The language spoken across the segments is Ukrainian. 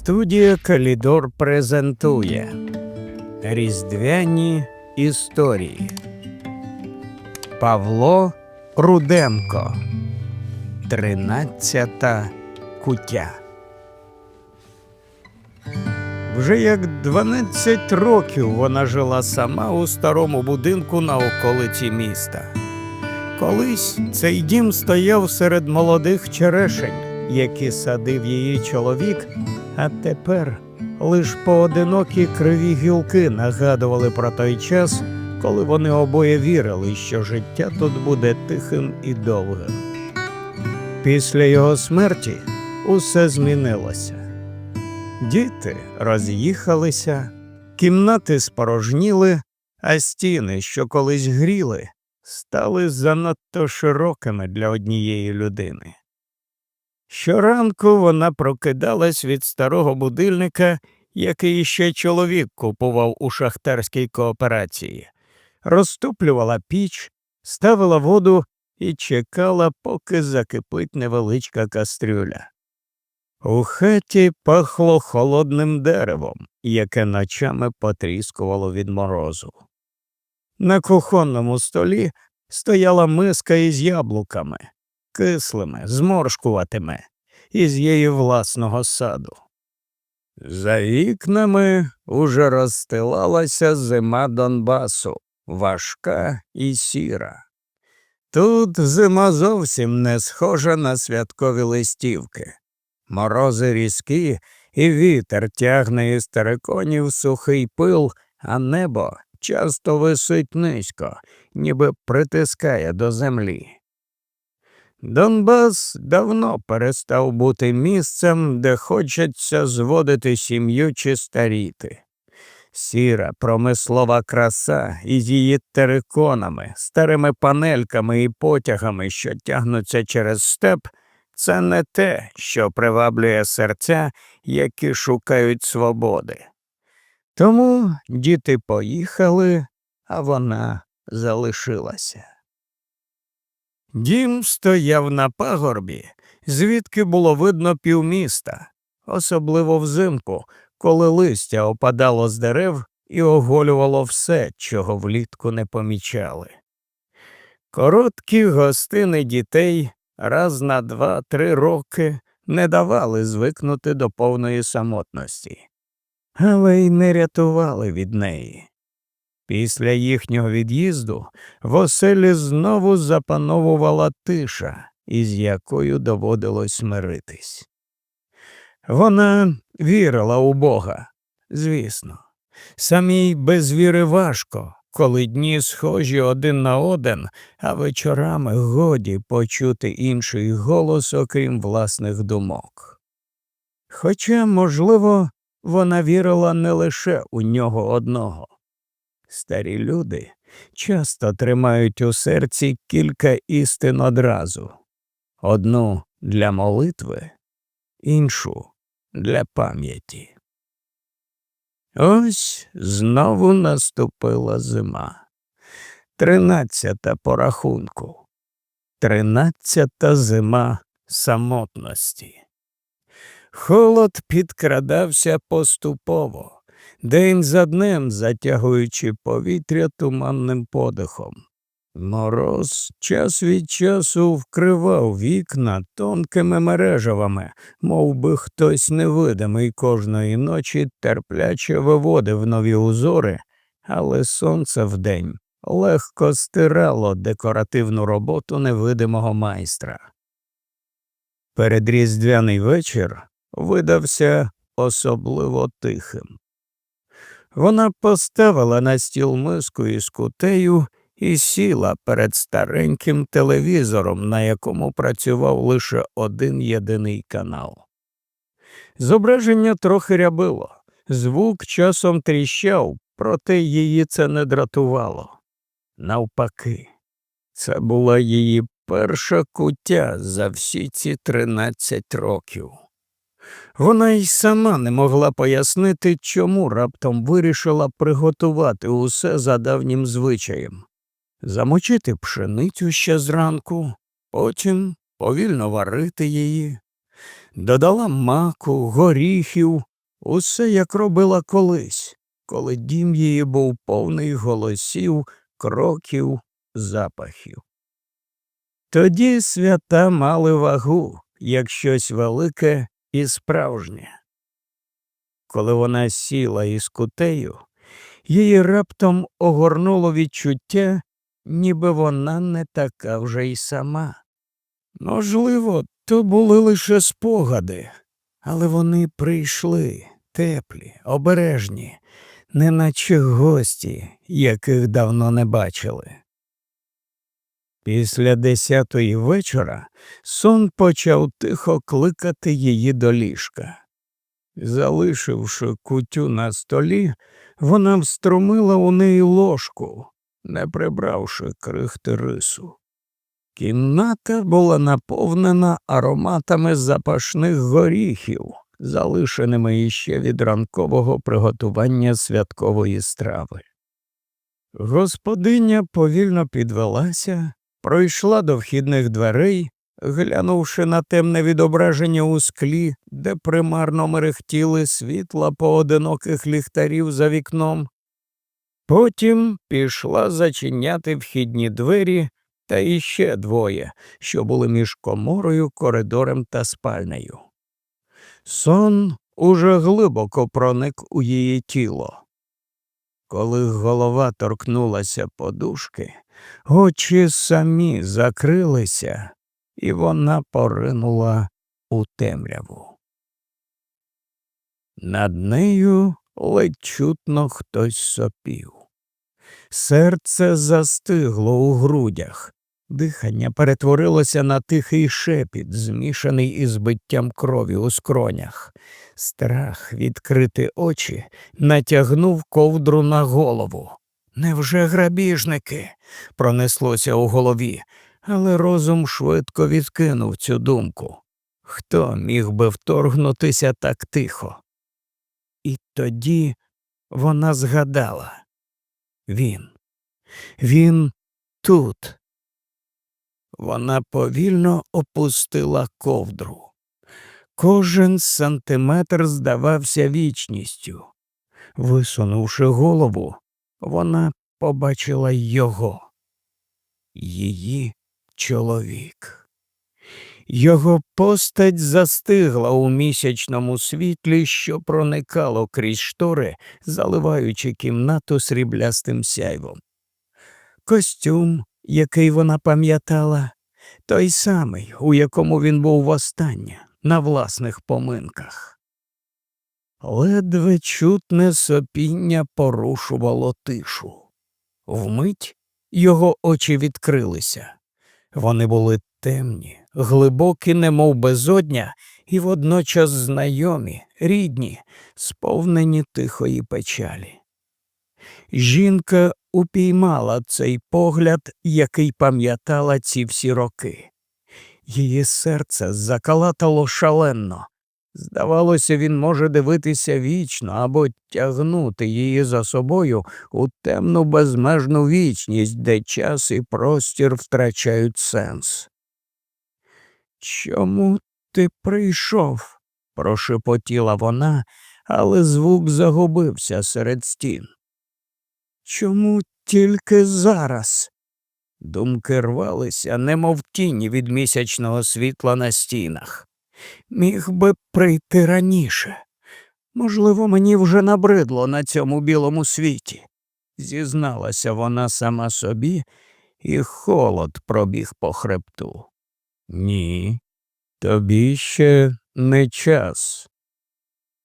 Студія Калідор презентує Різдвяні історії. Павло Руденко. Тринадцята куття. Вже як 12 років вона жила сама у старому будинку на околиці міста. Колись цей дім стояв серед молодих черешень, які садив її чоловік, а тепер лиш поодинокі криві гілки нагадували про той час, коли вони обоє вірили, що життя тут буде тихим і довгим. Після його смерті усе змінилося. Діти роз'їхалися, кімнати спорожніли, а стіни, що колись гріли, стали занадто широкими для однієї людини. Щоранку вона прокидалась від старого будильника, який ще чоловік купував у шахтарській кооперації, розтоплювала піч, ставила воду і чекала, поки закипить невеличка кастрюля. У хаті пахло холодним деревом, яке ночами потріскувало від морозу. На кухонному столі стояла миска із яблуками, кислими, зморшкуватими, із її власного саду. За вікнами уже розстилалася зима Донбасу, важка і сіра. Тут зима зовсім не схожа на святкові листівки. Морози різкі, і вітер тягне із териконів сухий пил, а небо часто висить низько, ніби притискає до землі. Донбас давно перестав бути місцем, де хочеться зводити сім'ю чи старіти. Сіра промислова краса із її териконами, старими панельками і потягами, що тягнуться через степ, це не те, що приваблює серця, які шукають свободи. Тому діти поїхали, а вона залишилася. Дім стояв на пагорбі, звідки було видно півміста, особливо взимку, коли листя опадало з дерев і оголювало все, чого влітку не помічали. Короткі гостини дітей раз на два-три роки не давали звикнути до повної самотності, але й не рятували від неї. Після їхнього від'їзду в оселі знову запановувала тиша, із якою доводилось миритись. Вона вірила у Бога, звісно. Самій без віри важко, коли дні схожі один на один, а вечорами годі почути інший голос, окрім власних думок. Хоча, можливо, вона вірила не лише у нього одного. Старі люди часто тримають у серці кілька істин одразу одну для молитви, іншу для пам'яті. Ось знову наступила зима. Тринадцята по рахунку, тринадцята зима самотності. Холод підкрадався поступово, день за днем затягуючи повітря туманним подихом. Мороз час від часу вкривав вікна тонкими мережевами, мов би хтось невидимий кожної ночі терпляче виводив нові узори, але сонце вдень легко стирало декоративну роботу невидимого майстра. Передріздвяний вечір видався особливо тихим. Вона поставила на стіл миску із кутею і сіла перед стареньким телевізором, на якому працював лише один єдиний канал. Зображення трохи рябило, звук часом тріщав, проте її це не дратувало. Навпаки, це була її перша куття за всі ці тринадцять років. Вона й сама не могла пояснити, чому раптом вирішила приготувати усе за давнім звичаєм замочити пшеницю ще зранку, потім повільно варити її, додала маку, горіхів, Усе як робила колись, коли дім її був повний голосів, кроків, запахів. Тоді свята мали вагу, як щось велике і справжнє. Коли вона сіла із кутею, її раптом огорнуло відчуття, ніби вона не така вже й сама. Можливо, то були лише спогади, але вони прийшли теплі, обережні, неначе гості, яких давно не бачили. Після десятої вечора сон почав тихо кликати її до ліжка. Залишивши кутю на столі, вона встромила у неї ложку, не прибравши крихти рису. Кімната була наповнена ароматами запашних горіхів, залишеними іще від ранкового приготування святкової страви. Господиня повільно підвелася, пройшла до вхідних дверей, глянувши на темне відображення у склі, де примарно мерехтіли світла поодиноких ліхтарів за вікном. Потім пішла зачиняти вхідні двері та іще двоє, що були між коморою, коридором та спальнею. Сон уже глибоко проник у її тіло. Коли голова торкнулася подушки, очі самі закрилися, і вона поринула у темряву. Над нею ледь чутно хтось сопів. Серце застигло у грудях, дихання перетворилося на тихий шепіт, змішаний із биттям крові у скронях. Страх відкрити очі натягнув ковдру на голову. Невже грабіжники? пронеслося у голові, але розум швидко відкинув цю думку. Хто міг би вторгнутися так тихо? І тоді вона згадала він. Він тут. Вона повільно опустила ковдру. Кожен сантиметр здавався вічністю. Висунувши голову, вона побачила його, її чоловік. Його постать застигла у місячному світлі, що проникало крізь штори, заливаючи кімнату сріблястим сяйвом. Костюм, який вона пам'ятала, той самий, у якому він був востаннє, на власних поминках. Ледве чутне сопіння порушувало тишу. Вмить його очі відкрилися. Вони були темні, глибокі, немов безодня, і водночас знайомі, рідні, сповнені тихої печалі. Жінка упіймала цей погляд, який пам'ятала ці всі роки. Її серце закалатало шалено. Здавалося, він може дивитися вічно або тягнути її за собою у темну безмежну вічність, де час і простір втрачають сенс. Чому ти прийшов? прошепотіла вона, але звук загубився серед стін. Чому тільки зараз? Думки рвалися, немов тіні від місячного світла на стінах. Міг би прийти раніше. Можливо, мені вже набридло на цьому білому світі, зізналася вона сама собі, і холод пробіг по хребту. Ні, тобі ще не час,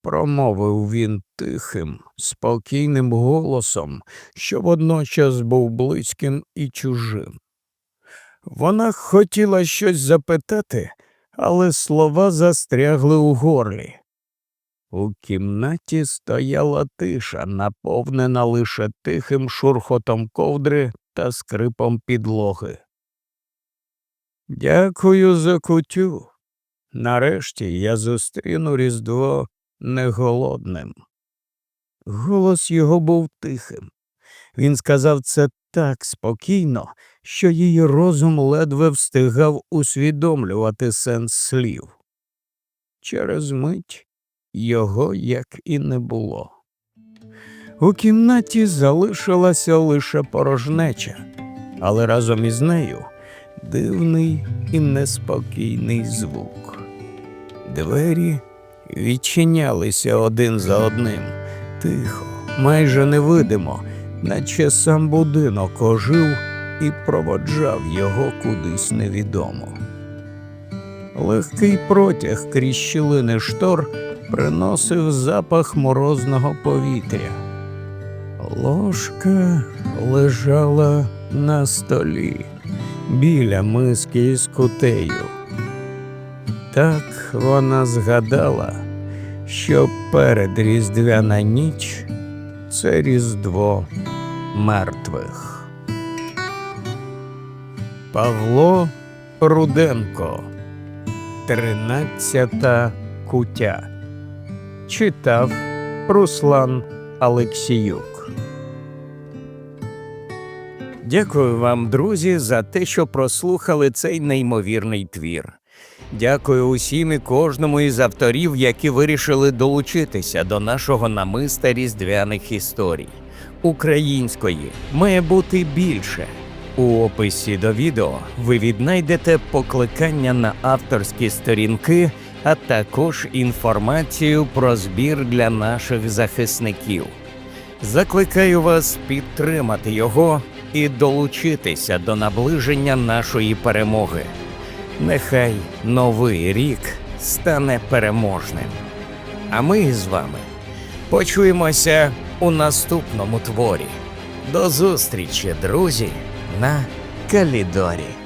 промовив він тихим, спокійним голосом, що водночас був близьким і чужим. Вона хотіла щось запитати, але слова застрягли у горлі. У кімнаті стояла тиша, наповнена лише тихим шурхотом ковдри та скрипом підлоги. Дякую за кутю. Нарешті я зустріну Різдво неголодним. Голос його був тихим. Він сказав це так спокійно, що її розум ледве встигав усвідомлювати сенс слів. Через мить його як і не було. У кімнаті залишилася лише порожнеча, але разом із нею дивний і неспокійний звук. Двері відчинялися один за одним, тихо, майже невидимо, наче сам будинок ожив і проводжав його кудись невідомо. Легкий протяг крізь щілини штор приносив запах морозного повітря. Ложка лежала на столі біля миски з кутею. Так вона згадала, що передріздвяна ніч це різдво мертвих. Павло Руденко Тринадцята кутя. Читав Руслан Алексіюк. Дякую вам, друзі, за те, що прослухали цей неймовірний твір. Дякую усім і кожному із авторів, які вирішили долучитися до нашого намиста різдвяних історій. Української має бути більше. У описі до відео ви віднайдете покликання на авторські сторінки, а також інформацію про збір для наших захисників. Закликаю вас підтримати його і долучитися до наближення нашої перемоги. Нехай новий рік стане переможним. А ми з вами почуємося у наступному творі. До зустрічі, друзі, на Калідорі.